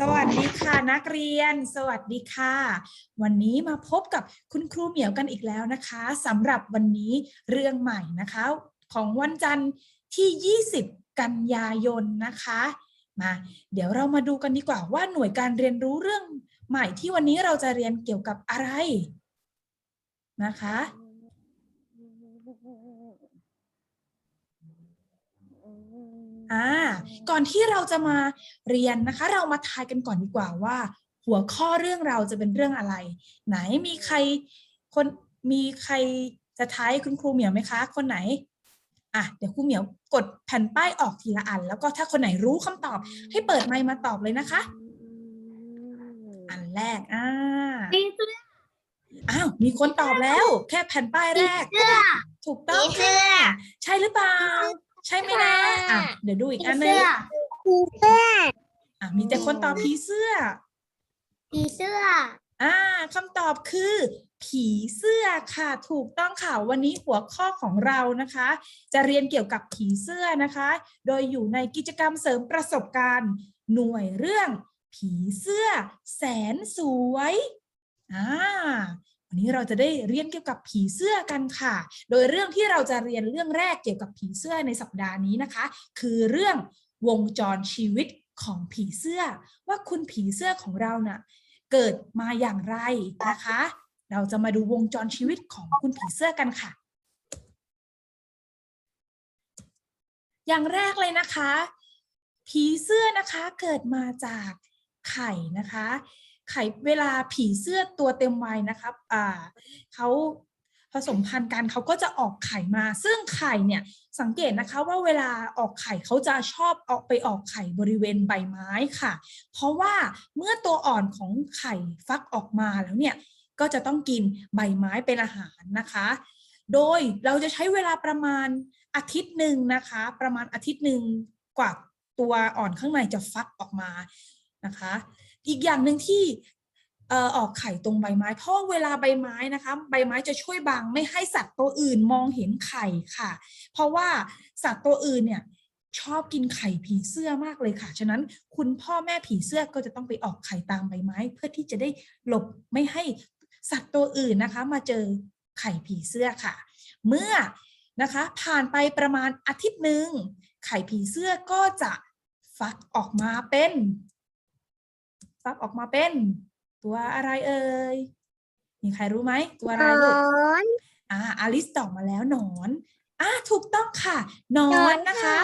สวัสดีค่ะนักเรียน สวัสดีค่ะ วันนี้มาพบกับคุณครูเหมียวกันอีกแล้วนะคะสำหรับวันนี้เรื่องใหม่นะคะ ของวันจันทร์ที่ 20 กันยายนนะคะมาเดี๋ยวเรามาดูกันดีกว่าว่าหน่วยการเรียนรู้เรื่องใหม่ที่วันนี้เราจะเรียนเกี่ยวกับอะไรนะคะ อ่าก่อนที่เราจะมาเรียนนะคะ เรามาทายกันก่อนดีกว่าว่า หัวข้อเรื่องเราจะเป็นเรื่องอะไร ไหนมีใครคนมีใครจะทายคุณครูเหมียวไหมคะ คนไหนอะเดี๋ยวครูเหมียวกดแผ่นป้ายออกทีละอัน แล้วก็ถ้าคนไหนรู้คำตอบ ให้เปิดไมค์มาตอบเลยนะคะ อันแรกอ่าผีเสื้ออ้าวมีคนตอบแล้ว แค่แผ่นป้ายแรกเสื้อถูกต้องผีเสื้ค่ะอใช่หรือเปล่า ใช่ไหมนะ อะ เดี๋ยวดูอีกผีอันหนึเสื้งอผีเสื้ออะมีแต่คนตอบผีเสื้อ ผีเสื้อ อ่าคำตอบคือ ผีเสื้อค่ะ ถูกต้องค่ะ วันนี้หัวข้อของเรานะคะ จะเรียนเกี่ยวกับผีเสื้อนะคะ โดยอยู่ในกิจกรรมเสริมประสบการณ์ หน่วยเรื่อง ผีเสื้อ แสนสวย อ่า วันนี้เราจะได้เรียนเกี่ยวกับผีเสื้อกันค่ะ โดยเรื่องที่เราจะเรียนเรื่องแรกเกี่ยวกับผีเสื้อในสัปดาห์นี้นะคะ คือเรื่องวงจรชีวิตของผีเสื้อ ว่าคุณผีเสื้อของเราน่ะเกิดมาอย่างไรนะคะ เราจะมาดูวงจรชีวิตของคุณผีเสื้อกันค่ะ อย่างแรกเลยนะคะ ผีเสื้อนะคะเกิดมาจากไข่นะคะ ไข่เวลาผีเสื้อตัวเต็มวัยนะคะอ่าเขาผสมพันธุ์กันเขาก็จะออกไข่มา ซึ่งไข่เนี่ยสังเกตนะคะว่าเวลาออกไข่เขาจะชอบออกไปออกไข่บริเวณใบไม้ค่ะ เพราะว่าเมื่อตัวอ่อนของไข่ฟักออกมาแล้วเนี่ยก็จะต้องกินใบไม้เป็นอาหารนะคะ โดยเราจะใช้เวลาประมาณอาทิตย์หนึ่งนะคะ ประมาณอาทิตย์หนึ่งกว่าตัวอ่อนข้างในจะฟักออกมานะคะ อีกอย่างหนึ่งที่เออออกไข่ตรงใบไม้ เพราะว่าเวลาใบไม้นะคะ ใบไม้จะช่วยบังไม่ให้สัตว์ตัวอื่นมองเห็นไข่ค่ะ เพราะว่าสัตว์ตัวอื่นเนี่ยชอบกินไข่ผีเสื้อมากเลยค่ะ ฉะนั้นคุณพ่อแม่ผีเสื้อก็จะต้องไปออกไข่ตามใบไม้ เพื่อที่จะได้หลบไม่ให้สัตว์ตัวอื่นนะคะ มาเจอไข่ผีเสื้อค่ะ เมื่อนะคะผ่านไปประมาณอาทิตย์หนึ่งไข่ผีเสื้อก็จะฟักออกมาเป็น ฟักออกมาเป็น ตัวอะไรเอ่ย มีใครรู้ไหม ตัวอะไรลูกน อ่าอลิสตอบมาแล้วหนอนอ่าถูกต้องค่ะหนอนนะคะ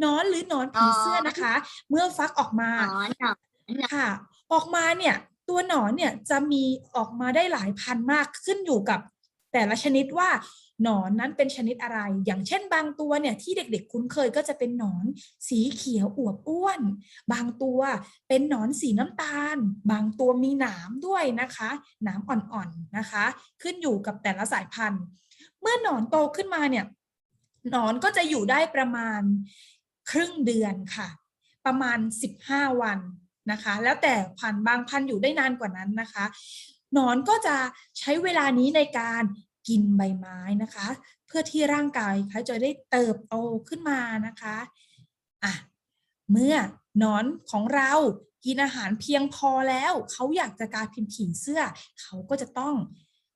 หนอนหรือหนอนผีเสื้อนะคะ เมื่อฟักออกมาหนอนหนอนค่ะ ออกมาเนี่ย ตัวหนอนเนี่ยจะมีออกมาได้หลายพันมากขึ้นอยู่กับแต่ละชนิดว่า หนอนนั้นเป็นชนิดอะไร อย่างเช่นบางตัวเนี่ยที่เด็กๆ คุ้นเคยก็จะเป็นหนอนสีเขียวอวบอ้วน บางตัวเป็นหนอนสีน้ำตาล บางตัวมีหนามด้วยนะคะหนามอ่อนๆนะคะ ขึ้นอยู่กับแต่ละสายพันธุ์ เมื่อหนอนโตขึ้นมาเนี่ยหนอนก็จะอยู่ได้ประมาณครึ่งเดือนค่ะ ประมาณ 15 วันนะคะ แล้วแต่พันธุ์บางพันธุ์อยู่ได้นานกว่านั้นนะคะ หนอนก็จะใช้เวลานี้ในการ กินใบไม้นะคะ เพื่อที่ร่างกายเขาจะได้เติบโตขึ้นมานะคะอะเมื่อนอนของเรากินอาหารเพียงพอแล้ว เขาอยากจะกลายเป็นผีเสื้อ เขาก็จะต้อง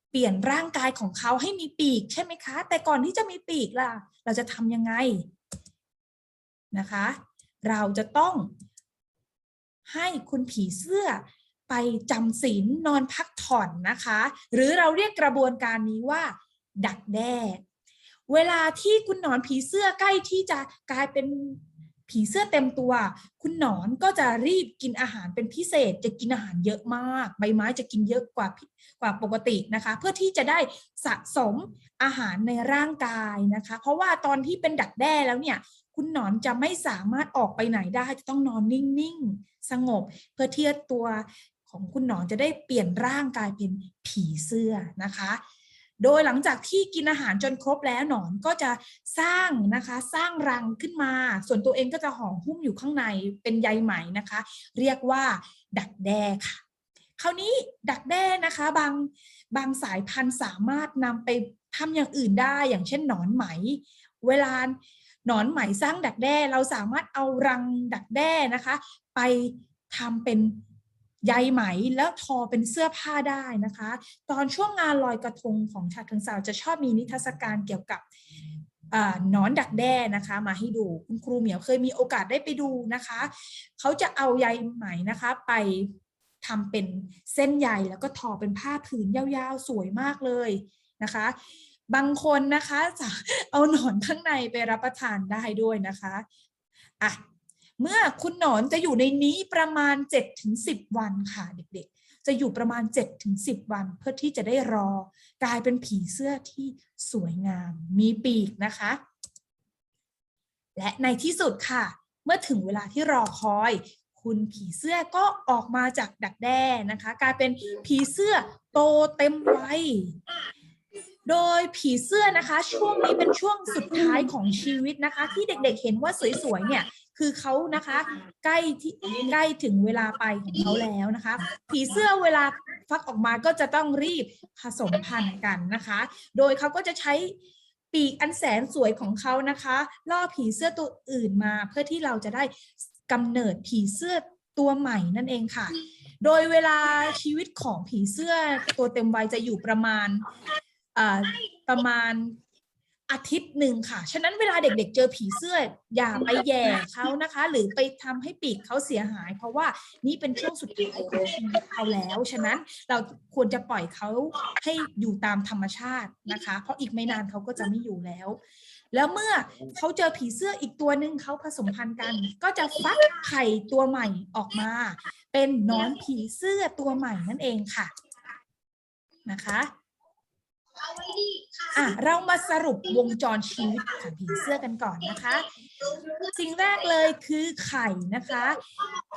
เปลี่ยนร่างกายของเขาให้มีปีกใช่ไหมคะ แต่ก่อนที่จะมีปีกล่ะ เราจะทำยังไงนะคะ เราจะต้องให้คุณผีเสื้อ ไปจำศีลนอนพักผ่อนนะคะ หรือเราเรียกกระบวนการนี้ว่า ดักแด้ เวลาที่คุณหนอนผีเสื้อใกล้ที่จะกลายเป็นผีเสื้อเต็มตัว คุณหนอนก็จะรีบกินอาหารเป็นพิเศษ จะกินอาหารเยอะมาก ใบไม้จะกินเยอะกว่ากว่าปกตินะคะ เพื่อที่จะได้สะสมอาหารในร่างกายนะคะ เพราะว่าตอนที่เป็นดักแด้แล้วเนี่ย คุณหนอนจะไม่สามารถออกไปไหนได้ จะต้องนอนนิ่งๆ สงบ เพื่อที่ตัว ของคุณหนอนจะได้เปลี่ยนร่างกายเป็นผีเสื้อนะคะ โดยหลังจากที่กินอาหารจนครบแล้วหนอนก็จะสร้างนะคะสร้างรังขึ้นมา ส่วนตัวเองก็จะห่อหุ้มอยู่ข้างในเป็นใยไหมนะคะ เรียกว่าดักแด้ค่ะ คราวนี้ดักแด้นะคะบางบางสายพันธุ์สามารถนำไปทำอย่างอื่นได้อย่างเช่นหนอนไหม เวลาหนอนไหมสร้างดักแด้เราสามารถเอารังดักแด้นะคะ ไปทำเป็น ใยไหมแล้วทอเป็นเสื้อผ้าได้นะคะ ตอนช่วงงานลอยกระทงของชาเชิงเซาจะชอบมีนิทรรศการเกี่ยวกับอ่าหนอนดักแด้นะคะ มาให้ดูคุณครูเหมียวเคยมีโอกาสได้ไปดูนะคะ เขาจะเอาใยไหมนะคะไปทำเป็นเส้นใยแล้วก็ทอเป็นผ้าผืนยาวๆ สวยมากเลยนะคะ บางคนนะคะจะเอาหนอนข้างในไปรับประทานได้ด้วยนะคะอะ เมื่อคุณหนอนจะอยู่ในนี้ประมาณ 7-10 วันค่ะเด็กๆ จะอยู่ประมาณ 7-10 วันเพื่อที่จะได้รอกลายเป็นผีเสื้อที่สวยงาม มีปีกนะคะ และในที่สุดค่ะ เมื่อถึงเวลาที่รอคอย คุณผีเสื้อก็ออกมาจากดักแด้นะคะ กลายเป็นผีเสื้อโตเต็มวัยโดยผีเสื้อนะคะ ช่วงนี้เป็นช่วงสุดท้ายของชีวิตนะคะ ที่เด็กๆเห็นว่าสวยๆเนี่ย คือเขานะคะใกล้ที่ใกล้ถึงเวลาไปของเขาแล้วนะคะ ผีเสื้อเวลาฟักออกมาก็จะต้องรีบผสมพันธุ์กันนะคะ โดยเขาก็จะใช้ปีกอันแสนสวยของเขานะคะล่อผีเสื้อตัวอื่นมาเพื่อที่เราจะได้กำเนิดผีเสื้อตัวใหม่นั่นเองค่ะ โดยเวลาชีวิตของผีเสื้อตัวเต็มวัยจะอยู่ประมาณอ่าประมาณ อาทิตย์หนึ่งค่ะ ฉะนั้นเวลาเด็กๆ เจอผีเสื้ออย่าไปแย่เขานะคะ หรือไปทำให้ปีกเขาเสียหาย เพราะว่านี่เป็นช่วงสุดท้ายของชีวิตเขาแล้ว ฉะนั้นเราควรจะปล่อยเขาให้อยู่ตามธรรมชาตินะคะ เพราะอีกไม่นานเขาก็จะไม่อยู่แล้ว แล้วเมื่อเขาเจอผีเสื้ออีกตัวหนึ่งเขาผสมพันธุ์กัน ก็จะฟักไข่ตัวใหม่ออกมา เป็นนอนผีเสื้อตัวใหม่นั่นเองค่ะนะคะอ่ อะเรามาสรุปวงจรชีวิตของผีเสื้อกันก่อนนะคะ สิ่งแรกเลยคือไข่นะคะ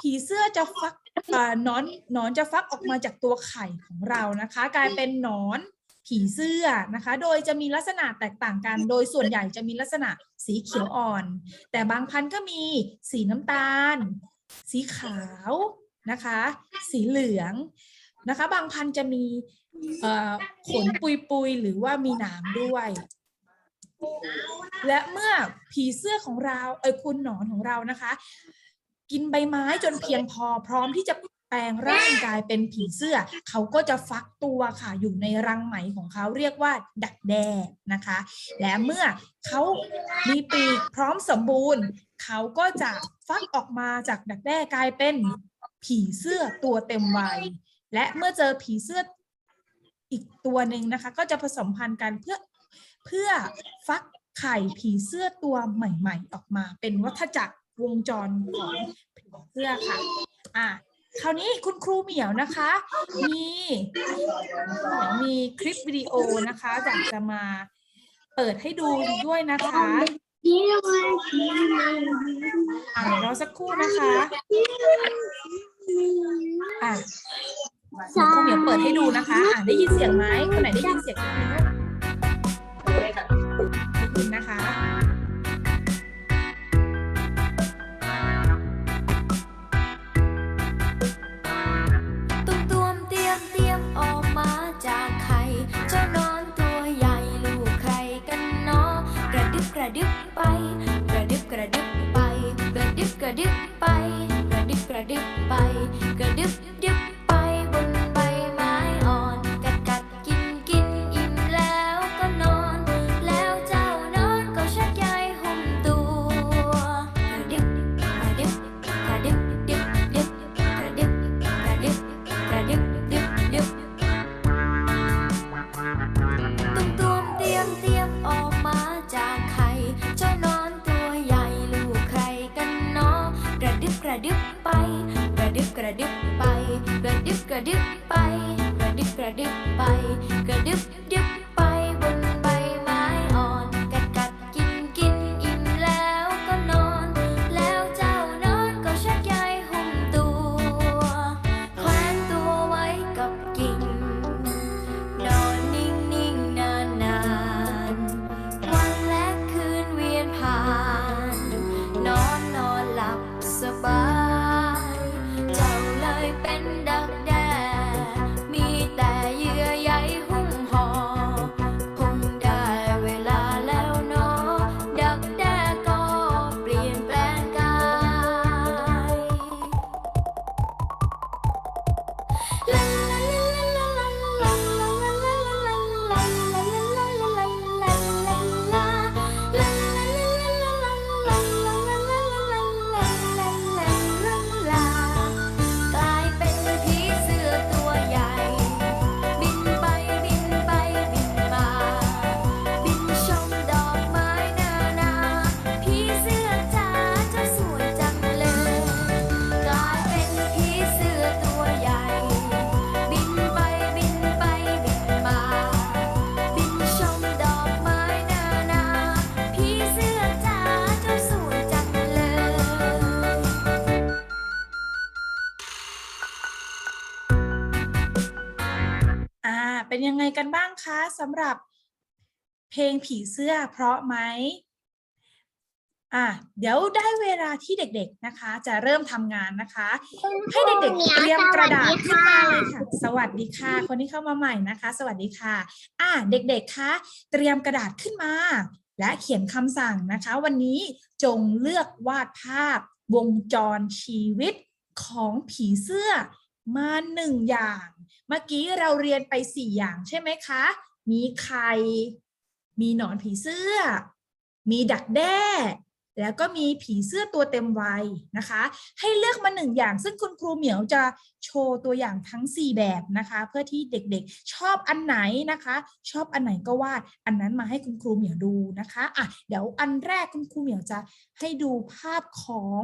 ผีเสื้อจะฟักอนอนนอนจะฟักออกมาจากตัวไข่ของเรานะคะ กลายเป็นนอนผีเสื้อนะคะ โดยจะมีลักษณะแตกต่างกัน โดยส่วนใหญ่จะมีลักษณะสีเขียวอ่อน แต่บางพันธุ์ก็มีสีน้ำตาล สีขาวนะคะ สีเหลือง นะคะ บางพันธุ์จะมีขนปุยๆ หรือว่ามีหนามด้วย และเมื่อผีเสื้อของเราเอยคุณหนอนของเรานะคะ กินใบไม้จนเพียงพอพร้อมที่จะแปลงร่างกายเป็นผีเสื้อ เขาก็จะฟักตัวค่ะอยู่ในรังไหมของเขาเรียกว่าดักแด้นะคะ และเมื่อเขามีปีกพร้อมสมบูรณ์ เขาก็จะฟักออกมาจากดักแด้กลายเป็นผีเสื้อตัวเต็มวัย และเมื่อเจอผีเสื้ออีกตัวหนึ่งนะคะ ก็จะผสมพันธุ์กันเพื่อเพื่อฟักไข่ผีเสื้อตัวใหม่ ๆ ออกมา เป็นวัฏจักรวงจรของผีเสื้อค่ะอะคราวนี้คุณครูเหมียวนะคะ มีมีคลิปวิดีโอนะคะอยากจะมาเปิดให้ดูด้วยนะคะอะเดี๋ยวรอสักครู่นะคะ อะ เดี๋ยวครูเหมียวเปิดให้ดูนะคะอะได้ยินเสียงไหมคนไหนได้ยินเสียงยกนิ้วได้ยินนะคะตุ้มตวมเตรียมเตรียมออกมาจากไข่เจ้านอนตัวใหญ่ลูกใครกันเนาะกระดึบกระดึบไป กระดึบกระดึบไป กระดึบกระดึบไป นบ้างคะสำหรับเพลงผีเสื้อเพราะไหมอะเดี๋ยวได้เวลาที่เด็กๆนะคะ จะเริ่มทำงานนะคะ ให้เด็กๆเตรียมกระดาษขึ้นมาเลยค่ะ สวัสดีค่ะ คนที่เข้ามาใหม่นะคะ สวัสดีค่ะ อะเด็กๆคะเตรียมกระดาษขึ้นมา และเขียนคำสั่งนะคะ วันนี้จงเลือกวาดภาพวงจรชีวิตของผีเสื้อ มาหนึ่งอย่าง เมื่อกี้เราเรียนไปสี่อย่างใช่ไหมคะ มีไข่ มีหนอนผีเสื้อ มีดักแด้ แล้วก็มีผีเสื้อตัวเต็มวัยนะคะ ให้เลือกมาหนึ่งอย่าง ซึ่งคุณครูเหมียวจะโชว์ตัวอย่างทั้ง 4 แบบนะคะ เพื่อที่เด็กๆ ชอบอันไหนนะคะ ชอบอันไหนก็วาดอันนั้นมาให้คุณครูเหมียวดูนะคะอะเดี๋ยวอันแรกคุณครูเหมียวจะให้ดูภาพของ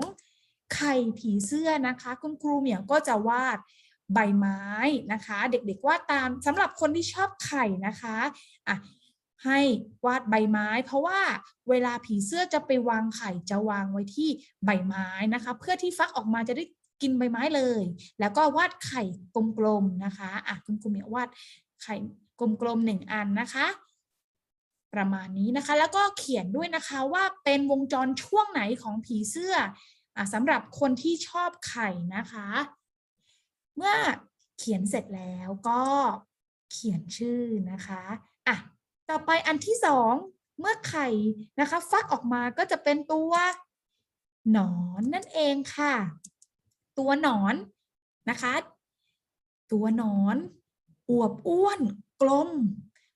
ไข่ผีเสื้อนะคะ คุณครูเหมียวก็จะวาดใบไม้นะคะ เด็กๆวาดตามสำหรับคนที่ชอบไข่นะคะอะให้วาดใบไม้ เพราะว่าเวลาผีเสื้อจะไปวางไข่จะวางไว้ที่ใบไม้นะคะ เพื่อที่ฟักออกมาจะได้กินใบไม้เลย แล้วก็วาดไข่กลมๆนะคะอะคุณครูเหมียววาดไข่กลมๆหนึ่งอันนะคะ ประมาณนี้นะคะ แล้วก็เขียนด้วยนะคะว่าเป็นวงจรช่วงไหนของผีเสื้อ สำหรับคนที่ชอบไข่นะคะ เมื่อเขียนเสร็จแล้วก็เขียนชื่อนะคะอะต่อไปอันที่สองเมื่อไข่นะคะ ฟักออกมาก็จะเป็นตัวหนอนนั่นเองค่ะ ตัวหนอนนะคะ ตัวหนอนอวบอ้วน กลม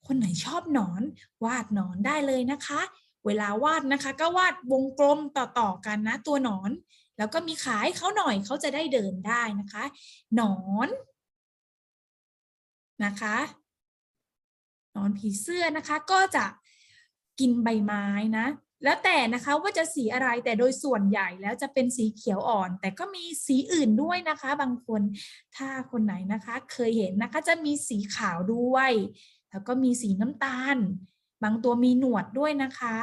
คนไหนชอบหนอน วาดหนอนได้เลยนะคะ เวลาวาดนะคะ ก็วาดวงกลมต่อๆกันนะ ตัวหนอน แล้วก็มีขาให้เขาหน่อยเขาจะได้เดินได้นะคะ หนอนนะคะหนอนผีเสื้อนะคะ ก็จะกินใบไม้นะ แล้วแต่นะคะว่าจะสีอะไรแต่โดยส่วนใหญ่แล้วจะเป็นสีเขียวอ่อน แต่ก็มีสีอื่นด้วยนะคะ บางคนถ้าคนไหนนะคะ เคยเห็นนะคะจะมีสีขาวด้วย แล้วก็มีสีน้ำตาล บางตัวมีหนวดด้วยนะคะ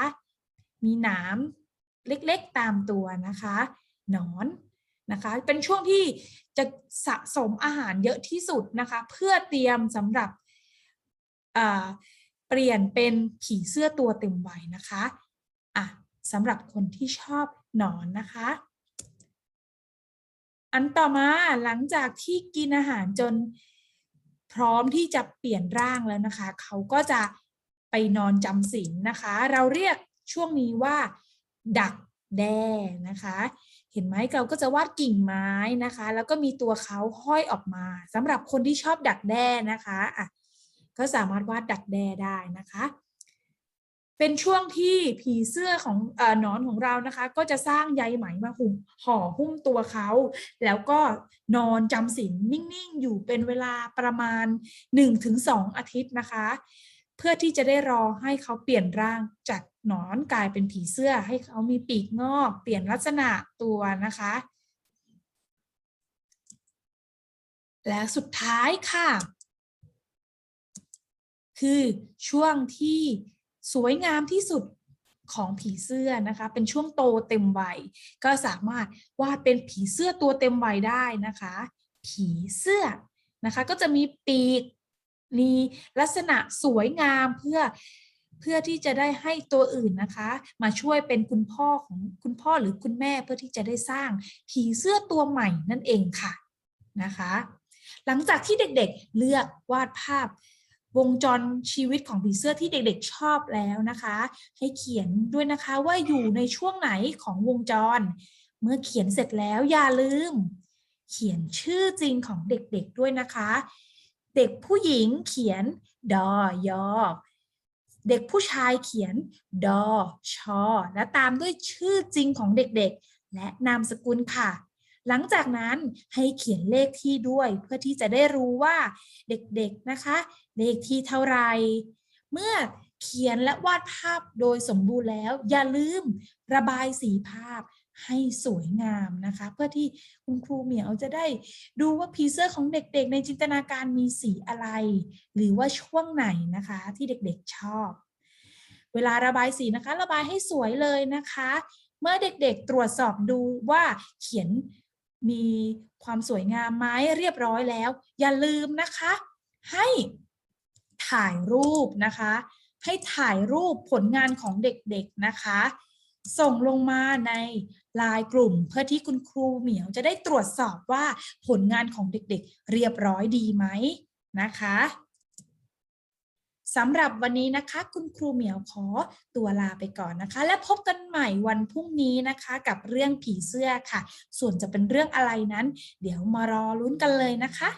มีหนามเล็กๆตามตัวนะคะหนอนนะคะ เป็นช่วงที่จะสะสมอาหารเยอะที่สุดนะคะ เพื่อเตรียมสำหรับเปลี่ยนเป็นผีเสื้อตัวเต็มวัยนะคะอะสำหรับคนที่ชอบหนอนนะคะ อันต่อมาหลังจากที่กินอาหารจนพร้อมที่จะเปลี่ยนร่างแล้วนะคะ เขาก็จะ นอนจำศีลนะคะ เราเรียกช่วงนี้ว่า ดักแด้นะคะ เห็นไหมเราก็จะวาดกิ่งไม้นะคะ แล้วก็มีตัวเขาห้อยออกมาสำหรับคนที่ชอบดักแด้นะคะอะก็สามารถวาดดักแด้ได้นะคะ เป็นช่วงที่ผีเสื้อของออหนอนของเรานะคะ ก็จะสร้างใยไหมมาหุ้มห่อหุ้มตัวเขา แล้วก็นอนจำศีลนิ่ง ๆ อยู่เป็นเวลาประมาณ 1-2 อาทิตย์นะคะ เพื่อที่จะได้รอให้เขาเปลี่ยนร่างจากหนอนกลายเป็นผีเสื้อ ให้เขามีปีกงอก เปลี่ยนลักษณะตัวนะคะ และสุดท้ายค่ะ คือช่วงที่สวยงามที่สุดของผีเสื้อนะคะ เป็นช่วงโตเต็มวัยก็สามารถวาดเป็นผีเสื้อตัวเต็มวัยได้นะคะ ผีเสื้อนะคะ ก็จะมีปีก มีลักษณะสวยงามเพื่อเพื่อที่จะได้ให้ตัวอื่นนะคะ มาช่วยเป็นคุณพ่อของคุณพ่อหรือคุณแม่เพื่อที่จะได้สร้างผีเสื้อตัวใหม่นั่นเองค่ะนะคะ หลังจากที่เด็กๆเลือกวาดภาพวงจรชีวิตของผีเสื้อที่เด็กๆชอบแล้วนะคะ ให้เขียนด้วยนะคะว่าอยู่ในช่วงไหนของวงจร เมื่อเขียนเสร็จแล้วอย่าลืม เขียนชื่อจริงของเด็กๆด้วยนะคะ เด็กผู้หญิงเขียน ดอยอ เด็กผู้ชายเขียน ดอชอ และตามด้วยชื่อจริงของเด็กๆ และนามสกุลค่ะ หลังจากนั้นให้เขียนเลขที่ด้วยเพื่อที่จะได้รู้ว่าเด็กๆนะคะ เลขที่เท่าไหรเมื่อเขียนและวาดภาพโดยสมบูรณ์แล้ว อย่าลืมระบายสีภาพ ให้สวยงามนะคะ เพื่อที่คุณครูเหมียวจะได้ดูว่าผีเสื้อของเด็กๆ ในจินตนาการมีสีอะไร หรือว่าช่วงไหนนะคะที่เด็กๆชอบ เวลาระบายสีนะคะ ระบายให้สวยเลยนะคะ เมื่อเด็กๆตรวจสอบดูว่าเขียนมีความสวยงามไหมเรียบร้อยแล้ว อย่าลืมนะคะ ให้ถ่ายรูปนะคะ ให้ถ่ายรูปผลงานของเด็กๆนะคะ ส่งลงมาใน ไลน์กลุ่ม เพื่อที่คุณครูเหมียวจะได้ตรวจสอบว่าผลงานของเด็กๆ เรียบร้อยดีไหมนะคะสำหรับวันนี้นะคะ คุณครูเหมียวขอตัวลาไปก่อนนะคะ และพบกันใหม่วันพรุ่งนี้นะคะ กับเรื่องผีเสื้อค่ะ ส่วนจะเป็นเรื่องอะไรนั้น เดี๋ยวมารอลุ้นกันเลยนะคะ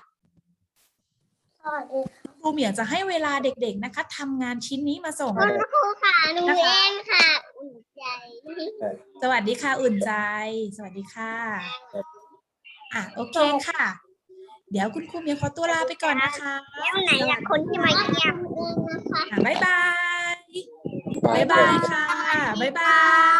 สวัสดีค่ะครูเหมียวจะให้เวลาเด็กๆนะคะทำงานชิ้นนี้มาส่ง คุณครูค่ะหนูเองค่ะ อุ่นใจสวัสดีค่ะอุ่นใจ สวัสดีค่ะอะโอเคค่ะ เดี๋ยวคุณครูเหมียวขอตัวลาไปก่อนนะคะแล้วไหนล่ะคนที่มาเยี่ยมเองนะคะ อะบ๊ายบาย บ๊ายบายค่ะ บ๊ายบาย